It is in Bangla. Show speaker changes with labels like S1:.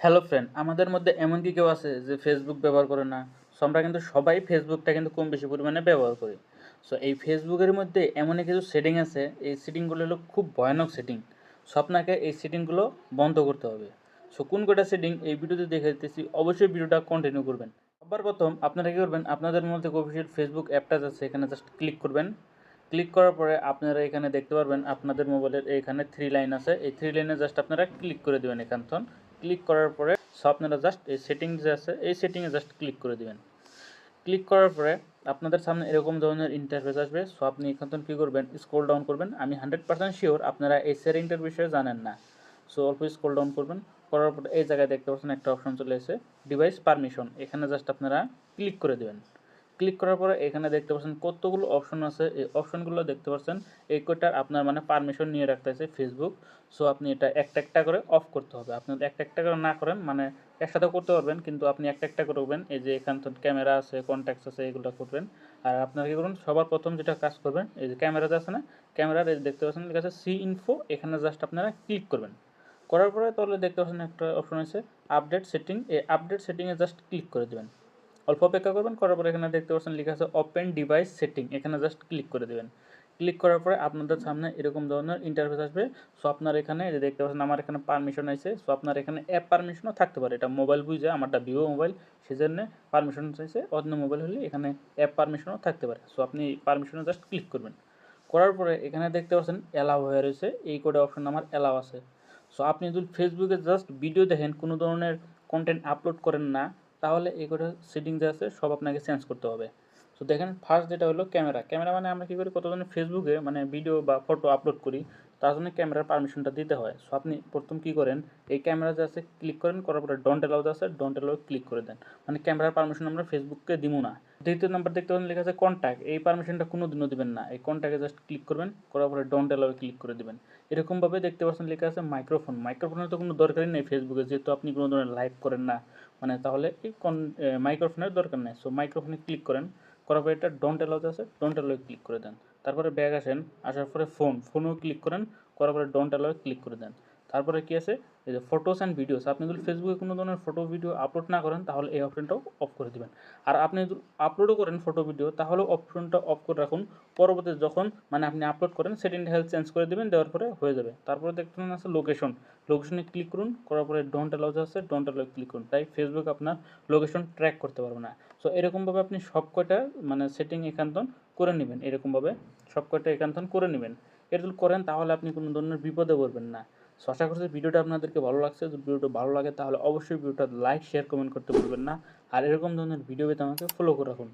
S1: হ্যালো ফ্রেন্ড আমাদের মধ্যে এমন কি কেউ আছে যে ফেসবুক ব্যবহার করে না? সো আমরা কিন্তু সবাই ফেসবুকটা কিন্তু কম বেশি পরিমাণে ব্যবহার করি। সো এই ফেসবুকের মধ্যে এমনই কিছু সেটিং আছে, এই সেটিংগুলো হলো খুব ভয়ানক সেটিং সো আপনাকে এই সেটিংগুলো বন্ধ করতে হবে। সো কোন কটা সেটিং এই ভিডিওতে দেখে দিতেছি, অবশ্যই ভিডিওটা কন্টিনিউ করবেন। সবার প্রথম আপনারা কী করবেন, আপনাদের মধ্যে অফিসিয়াল ফেসবুক অ্যাপটা আছে এখানে জাস্ট ক্লিক করবেন। ক্লিক করার পরে আপনারা এখানে দেখতে পারবেন, আপনাদের মোবাইলের এখানে থ্রি লাইন আছে। এই থ্রি লাইনে জাস্ট আপনারা ক্লিক করে দেবেন এখান ক্লিক করার পরে সো আপনারা জাস্ট এই সেটিং যে আছে, এই সেটিংয়ে জাস্ট ক্লিক করে দেবেন। ক্লিক করার পরে আপনাদের সামনে এরকম ধরনের ইন্টারফেস আসবে। সো আপনি এখান থেকে কী করবেন? স্ক্রল ডাউন করবেন। আমি হান্ড্রেড পার্সেন্ট শিওর আপনারা এই সেটিংটার বিষয়ে জানেন না। সো অল্প স্ক্রল ডাউন করবেন। করার পরে এই জায়গায় দেখতে পাচ্ছেন একটা অপশন চলে এসে ডিভাইস পারমিশন এখানে জাস্ট আপনারা ক্লিক করে দেবেন। ক্লিক করার পরে এখানে দেখতে পাচ্ছেন কতগুলো অপশন আছে। এই অপশনগুলো দেখতে পাচ্ছেন, এই কোটার আপনার মানে পারমিশন নিয়ে রাখতে আছে ফেসবুক সো আপনি এটা একটা একটা করে অফ করতে হবে। আপনি একটা একটা করে না করেন মানে একসাথে করতে পারবেন, কিন্তু আপনি একটা একটা করে করবেন এই যে এখান থেকে ক্যামেরা আছে কন্ট্যাক্টস আছে, এগুলো করবেন। আর আপনারা কী করুন সবার প্রথম যেটা কাজ করবেন, এই যে ক্যামেরাতে আছে না? ক্যামেরার এই দেখতে পাচ্ছেন, লেখা আছে সি ইনফো এখানে জাস্ট আপনারা ক্লিক করবেন। করার পরে তাহলে দেখতে পাচ্ছেন একটা অপশন আছে আপডেট সেটিং এই আপডেট সেটিংয়ে জাস্ট ক্লিক করে দেবেন। অল্প অপেক্ষা করবেন, করার পরে এখানে দেখতে পাচ্ছেন লেখা আছে ওপেন ডিভাইস সেটিং এখানে জাস্ট ক্লিক করে দেবেন। ক্লিক করার পরে আপনাদের সামনে এরকম ধরনের ইন্টারফেস আসবে। সো আপনার এখানে যে দেখতে পাচ্ছেন আমার এখানে পারমিশন আছে। সো আপনার এখানে অ্যাপ পারমিশনও থাকতে পারে। এটা মোবাইল বুঝে, আমারটা ভিভো মোবাইল সেজন্য পারমিশন চাইছে। অন্য মোবাইল হলে এখানে অ্যাপ পারমিশনও থাকতে পারে। সো আপনি পারমিশনে জাস্ট ক্লিক করবেন। করার পরে এখানে দেখতে পাচ্ছেন অ্যালাউ হয়ে রয়েছে। এই কোডে অপশন আমার অ্যালাউ আছে। সো আপনি যদি ফেসবুকে জাস্ট ভিডিও দেখেন, কোনো ধরনের কন্টেন্ট আপলোড করেন না তাহলে এই কটা সেটিং আছে, সব আপনাকে চেঞ্জ করতে হবে। তো দেখেন ফার্স্ট যেটা হলো ক্যামেরা ক্যামেরা মানে আমরা কী করি কতজনের ফেসবুকে মানে ভিডিও বা ফটো আপলোড করি। তার জন্য ক্যামেরার পারমিশনটা দিতে হয়। সো আপনি প্রথম কী করেন, এই ক্যামেরা যে আছে ক্লিক করেন, করার পরে ডন্ট অ্যালাউ আছে ডন্ট অ্যালাউ ক্লিক করে দেন। মানে ক্যামেরার পারমিশন আমরা ফেসবুককে দিব না। দ্বিতীয় নাম্বার দেখতে পাবেন, লেখা আছে কন্ট্যাক্ট এই পারমিশনটা কোনো দিনও দিবেন না। এই কন্ট্যাক্টে জাস্ট ক্লিক করবেন, করার পরে ডন্ট অ্যালাউ ক্লিক করে দেবেন। এরকমভাবে দেখতে পাচ্ছেন, লেখা আছে মাইক্রোফোন মাইক্রোফোনের তো কোনো দরকারই নেই ফেসবুকে যেহেতু আপনি কোনো ধরনের লাইভ করেন না। মানে তাহলে এই মাইক্রোফোনের দরকার নেই। সো মাইক্রোফোনে ক্লিক করেন। করার পরে এটা ডন্ট অ্যালাউতে আছে ডন্ট অ্যালাউ ক্লিক করে দেন। তারপরে ব্যাগ আসেন, আসার পরে ফোন ফোনেও ক্লিক করেন, করার পরে ডন্ট অ্যালাউ ক্লিক করে দেন। তারপরে কি আছে? এই যে ফটোস অ্যান্ড ভিডিওস আপনি যদি ফেসবুকে কোনো ধরনের ফটো ভিডিও আপলোড না করেন, তাহলে এই অপশনটাও অফ করে দিবেন। আর আপনি যদি আপলোডও করেন ফটো ভিডিও তাহলেও অপশনটা অফ করে রাখুন। পরবর্তী যখন মানে আপনি আপলোড করেন সেটিংটা হেলথ চেঞ্জ করে দেবেন, দেওয়ার পরে হয়ে যাবে। তারপরে দেখতে আছে লোকেশন লোকেশনে ক্লিক করুন, করার পরে ডোন্ট অ্যালাউজ আছে ডোন্ট অ্যালাউ ক্লিক করুন। তাই ফেসবুক আপনার লোকেশন ট্র্যাক করতে পারবে না। সো এরকমভাবে আপনি সব কয়টা মানে সেটিং এখানতন করে নেবেন। এরকমভাবে সব কয়টা এখানতন করে নেবেন। এটা যদি করেন, তাহলে আপনি কোনো ধরনের বিপদে পড়বেন না। সো আশা করছি ভিডিওটা আপনাদেরকে ভালো লাগছে, যদি ভিডিওটা ভালো লাগে তাহলে অবশ্যই ভিডিওটা লাইক শেয়ার কমেন্ট করতে ভুলবেন না। আর এরকম ধরনের ভিডিও পেতে আমাকে ফলো করে রাখুন।